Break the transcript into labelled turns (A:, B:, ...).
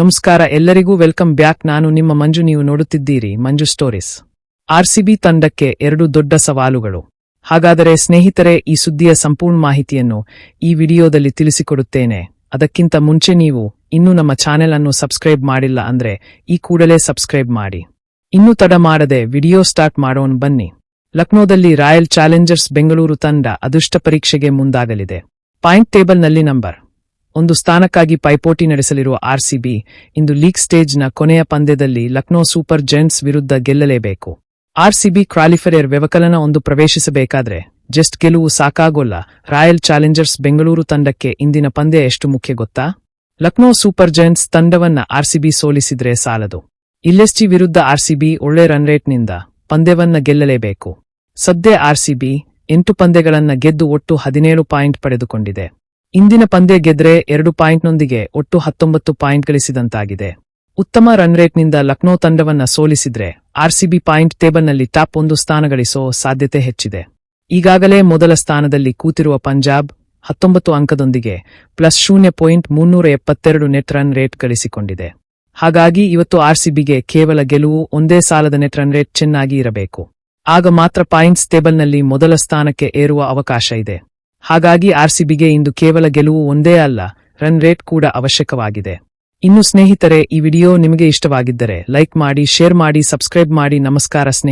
A: ನಮಸ್ಕಾರ, ಎಲ್ಲರಿಗೂ welcome back. ನಾನು ನಿಮ್ಮ ಮಂಜು, ನೀವು ನೋಡುತ್ತಿದ್ದೀರಿ ಮಂಜು ಸ್ಟೋರೀಸ್. ಆರ್ಸಿಬಿ ತಂಡಕ್ಕೆ ಎರಡು ದೊಡ್ಡ ಸವಾಲುಗಳು. ಹಾಗಾದರೆ ಸ್ನೇಹಿತರೆ, ಈ ಸುದ್ದಿಯ ಸಂಪೂರ್ಣ ಮಾಹಿತಿಯನ್ನು ಈ ವಿಡಿಯೋದಲ್ಲಿ ತಿಳಿಸಿಕೊಡುತ್ತೇನೆ. ಅದಕ್ಕಿಂತ ಮುಂಚೆ ನೀವು ಇನ್ನೂ ನಮ್ಮ ಚಾನೆಲ್ ಅನ್ನು ಸಬ್ಸ್ಕ್ರೈಬ್ ಮಾಡಿಲ್ಲ ಅಂದ್ರೆ ಈ ಕೂಡಲೇ ಸಬ್ಸ್ಕ್ರೈಬ್ ಮಾಡಿ. ಇನ್ನೂ ತಡ ಮಾಡದೆ ವಿಡಿಯೋ ಸ್ಟಾರ್ಟ್ ಮಾಡೋಣ ಬನ್ನಿ. ಲಕ್ನೋದಲ್ಲಿ ರಾಯಲ್ ಚಾಲೆಂಜರ್ಸ್ ಬೆಂಗಳೂರು ತಂಡ ಅದೃಷ್ಟ ಪರೀಕ್ಷೆಗೆ ಮುಂದಾಗಲಿದೆ. ಪಾಯಿಂಟ್ ಟೇಬಲ್ನಲ್ಲಿ ನಂಬರ್. ಒಂದು ಸ್ಥಾನಕ್ಕಾಗಿ ಪೈಪೋಟಿ ನಡೆಸಲಿರುವ ಆರ್ಸಿಬಿ ಇಂದು ಲೀಗ್ ಸ್ಟೇಜ್ನ ಕೊನೆಯ ಪಂದ್ಯದಲ್ಲಿ ಲಕ್ನೋ ಸೂಪರ್ ಜೆಂಟ್ಸ್ ವಿರುದ್ಧ ಗೆಲ್ಲಲೇಬೇಕು. ಆರ್ಸಿಬಿ ಕ್ವಾಲಿಫೈಯರ್ ವ್ಯವಕಲನ ಒಂದು ಪ್ರವೇಶಿಸಬೇಕಾದ್ರೆ ಜಸ್ಟ್ ಗೆಲುವು ಸಾಕಾಗೋಲ್ಲ. ರಾಯಲ್ ಚಾಲೆಂಜರ್ಸ್ ಬೆಂಗಳೂರು ತಂಡಕ್ಕೆ ಇಂದಿನ ಪಂದ್ಯ ಎಷ್ಟು ಮುಖ್ಯ ಗೊತ್ತಾ? ಲಕ್ನೋ ಸೂಪರ್ ಜೆಂಟ್ಸ್ ತಂಡವನ್ನ ಆರ್ಸಿಬಿ ಸೋಲಿಸಿದ್ರೆ ಸಾಲದು. ಇಲ್ಲೆಸ್ಟಿ ವಿರುದ್ಧ ಆರ್ಸಿಬಿ ಒಳ್ಳೆ ರನ್ ರೇಟ್ನಿಂದ ಪಂದ್ಯವನ್ನ ಗೆಲ್ಲಲೇಬೇಕು. ಸದ್ಯ ಆರ್ಸಿಬಿ ಎಂಟು ಪಂದ್ಯಗಳನ್ನ ಗೆದ್ದು ಒಟ್ಟು ಹದಿನೇಳು ಪಾಯಿಂಟ್ ಪಡೆದುಕೊಂಡಿದೆ. ಇಂದಿನ ಪಂದ್ಯ ಗೆದ್ರೆ ಎರಡು ಪಾಯಿಂಟ್ನೊಂದಿಗೆ ಒಟ್ಟು ಹತ್ತೊಂಬತ್ತು ಪಾಯಿಂಟ್ ಗಳಿಸಿದಂತಾಗಿದೆ. ಉತ್ತಮ ರನ್ ರೇಟ್ನಿಂದ ಲಕ್ನೋ ತಂಡವನ್ನ ಸೋಲಿಸಿದ್ರೆ ಆರ್ಸಿಬಿ ಪಾಯಿಂಟ್ ಟೇಬಲ್ನಲ್ಲಿ ಟಾಪ್ ಒಂದು ಸ್ಥಾನ ಗಳಿಸೋ ಸಾಧ್ಯತೆ ಹೆಚ್ಚಿದೆ. ಈಗಾಗಲೇ ಮೊದಲ ಸ್ಥಾನದಲ್ಲಿ ಕೂತಿರುವ ಪಂಜಾಬ್ ಹತ್ತೊಂಬತ್ತು ಅಂಕದೊಂದಿಗೆ ಪ್ಲಸ್ ಶೂನ್ಯ ಪಾಯಿಂಟ್ ಮುನ್ನೂರ ಎಪ್ಪತ್ತೆರಡು ನೆಟ್ ರನ್ ರೇಟ್ ಗಳಿಸಿಕೊಂಡಿದೆ. ಹಾಗಾಗಿ ಇವತ್ತು ಆರ್ಸಿಬಿಗೆ ಕೇವಲ ಗೆಲುವು ಒಂದೇ ಸಾಲದ ನೆಟ್ ರನ್ ರೇಟ್ ಚೆನ್ನಾಗಿ ಇರಬೇಕು. ಆಗ ಮಾತ್ರ ಪಾಯಿಂಟ್ಸ್ ಟೇಬಲ್ನಲ್ಲಿ ಮೊದಲ ಸ್ಥಾನಕ್ಕೆ ಏರುವ ಅವಕಾಶ ಇದೆ. ಹಾಗಾಗಿ ಆರ್ಸಿಬಿಗೆ ಇಂದು ಕೇವಲ ಗೆಲುವು ಒಂದೇ ಅಲ್ಲ, ರನ್ ರೇಟ್ ಕೂಡ ಅವಶ್ಯಕವಾಗಿದೆ. ಇನ್ನು ಸ್ನೇಹಿತರೆ, ಈ ವಿಡಿಯೋ ನಿಮಗೆ ಇಷ್ಟವಾಗಿದ್ದರೆ ಲೈಕ್ ಮಾಡಿ, ಶೇರ್ ಮಾಡಿ, ಸಬ್ಸ್ಕ್ರೈಬ್ ಮಾಡಿ, ನಮಸ್ಕಾರ ಸ್ನೇಹಿತರೆ.